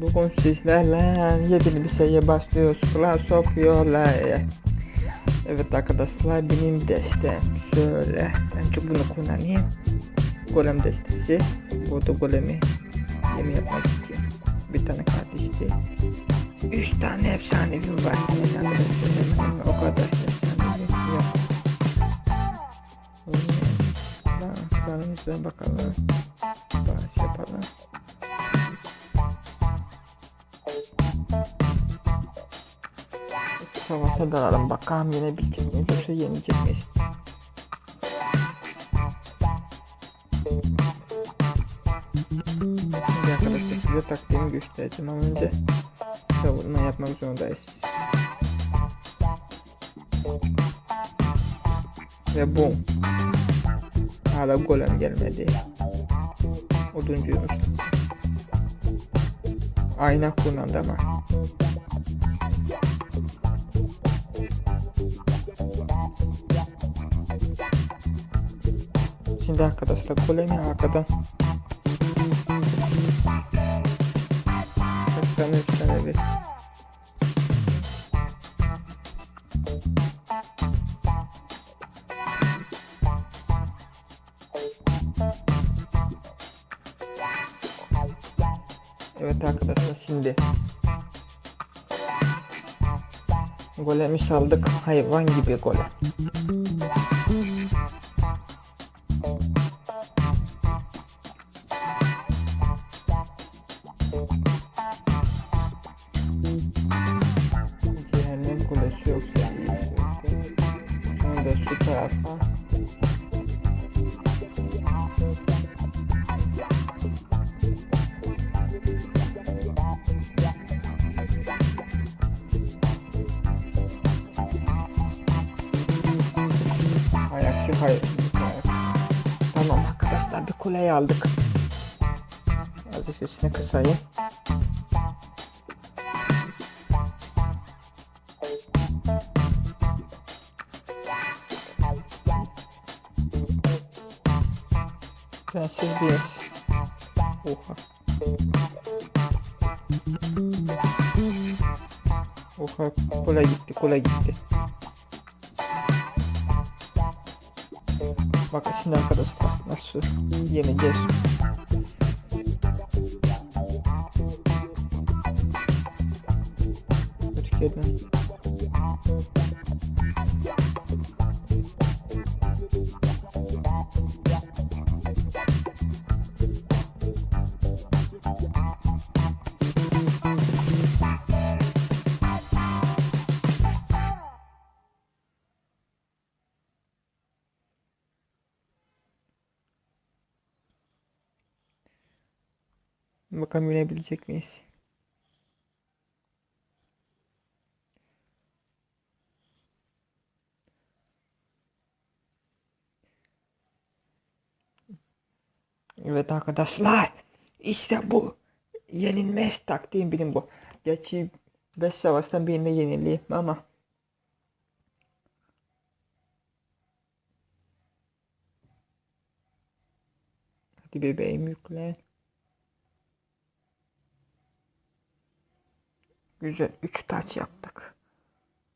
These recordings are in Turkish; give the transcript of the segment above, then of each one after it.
Bugün sizlerle yepyeni bir şeye başlıyoruz. Of Royale. Evet arkadaşlar benim destem şöyle. En çok bunu kullanayım. Golem destesi. Burada golemi yemi yapmak için bir tane kart istedim. Üç tane efsanevi var. Hemen hemen o kadar efsanevi yok. Daha bakalım. Bağış yapalım. Savaşa dalalım bakalım yenebilecek miyiz yoksa yenecek miyiz? Şimdi arkadaşlar size taktiğimi göstereceğim ama önce savunma yapmak zorundayız. Ve boom. Hala golem gelmedi. Oduncuymuş. Ayna kullandı ama. Şimdi arkadaşlar. Golemi arkadan üç tane bir. Evet arkadaşlar şimdi. Golemi saldık. Hayvan gibi golem Cehennem kulesi yoksa Sonra da şu tarafa Ayakçı hayır. Tamam arkadaşlar bir kuleyi aldık. Azıcık sesini kısayım. Prenses bir. Oha. Oha kule gitti kule gitti. Bakın şimdi arkadaşlar nasıl yeneceğiz. Türkiye'den. Bakalım bilebilecek miyiz? Evet arkadaşlar işte bu yenilmez taktiğim benim bu. Gerçi 5 savaştan birinde yenileyim ama Hadi bebeğim yüklen. Güzel 3 taç yaptık.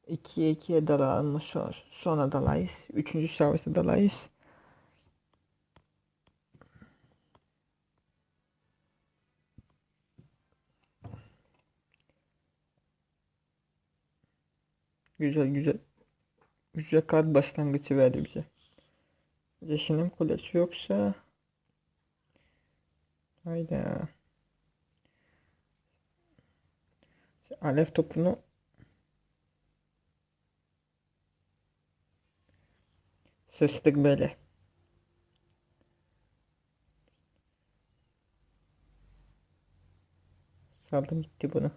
2'ye 2'ye dalalım sonra, sonra dalayız. 3. savaşta dalayız. Güzel güzel. Güzel kart başlangıcı verdi bize. Ceşinin kulesi yoksa Hayda. Alev topunu sıçtık böyle. Saldım gitti bunu.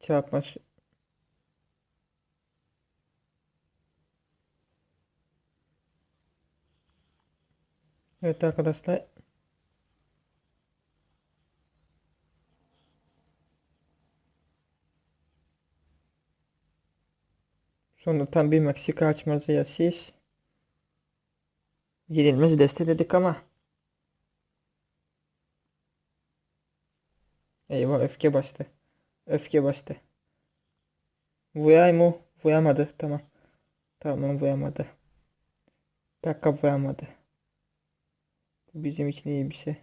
Çarpma. Evet arkadaşlar Sonra tam bir Meksika açmazı yaşayız. Yenilmez deste dedik ama Eyvah öfke bastı. Öfke bastı. Vuyay mı? Vuyamadı. Tamam. Tamam vuyamadı. Dakika vuyamadı. Bu bizim için iyi bir şey.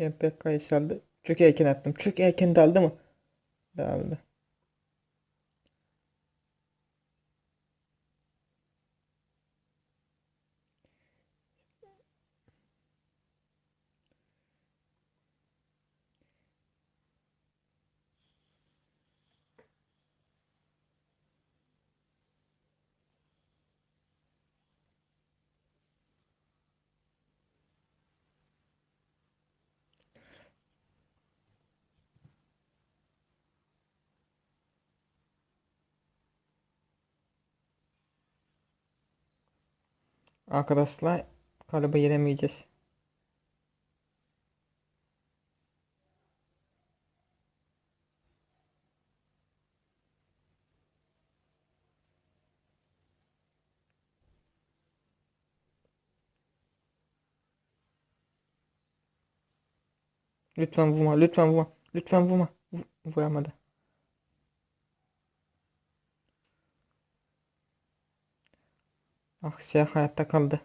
Gel Pekka'yı saldı. Çok erken attım. Çok erken daldı mı? Daldı. Arkadaşlar kalıbı yenemeyeceğiz. Lütfen vurma, lütfen vurma, lütfen vurma. Vu- Vuramadı. Ah şey hayatta kaldı.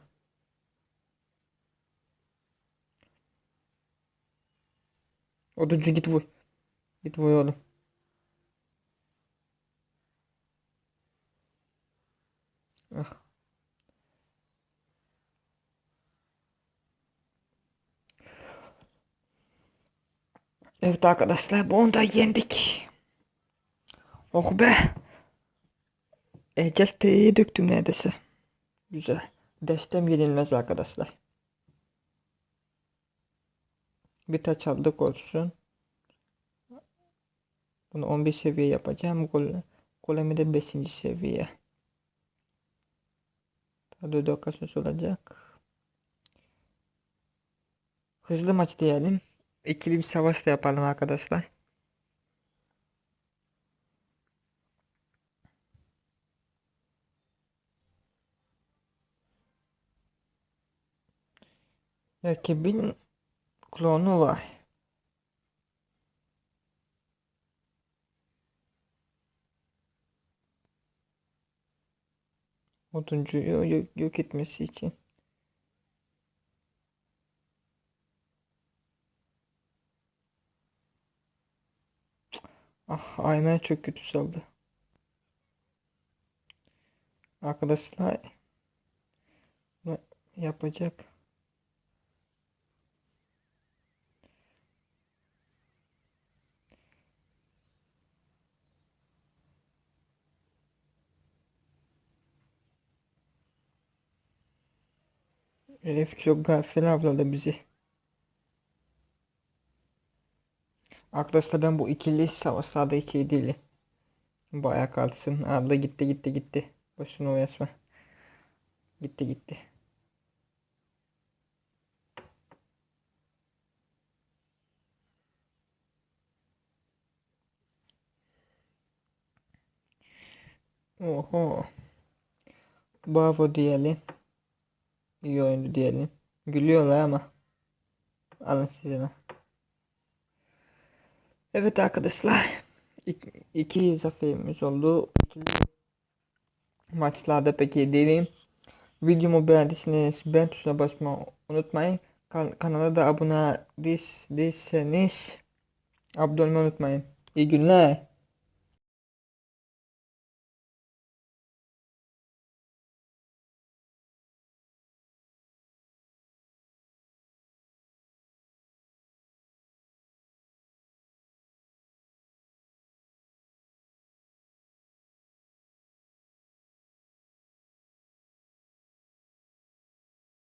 Oduncu git vur. Git vur oğlum. Ah. Evet arkadaşlar bunu da yendik. Oh be. Ecel teyi döktüm neredeyse. Güzel. Destem yenilmez arkadaşlar. Bir taç aldık olsun. Bunu 11 seviye yapacağım. Gol, golemi de 5. seviye. Tadı dokasız olacak. Hızlı maç diyelim. İkili bir savaş da yapalım arkadaşlar. Rakibin klonu var. Oduncuyu yok, yok etmesi için. Ah aynen çok kötü saldı. Arkadaşlar yapacak? Elif çok gafil avladı bizi. Arkadaşlar bu ikili savaşlarda hiç iyi değilim. Bayağı kalsın. Abla gitti gitti gitti. Boşuna uğraşma. Gitti gitti. Oho. Bravo diyelim. İyi oyundu diyelim. Gülüyorlar ama. Alın size. Evet arkadaşlar. İk, iki zaferimiz oldu. İkili maçlarda pek iyi değilim. Videomu beğendiyseniz beğen tuşuna basmayı unutmayın. Kan kanala da abone değilseniz abone olmayı unutmayın. İyi günler.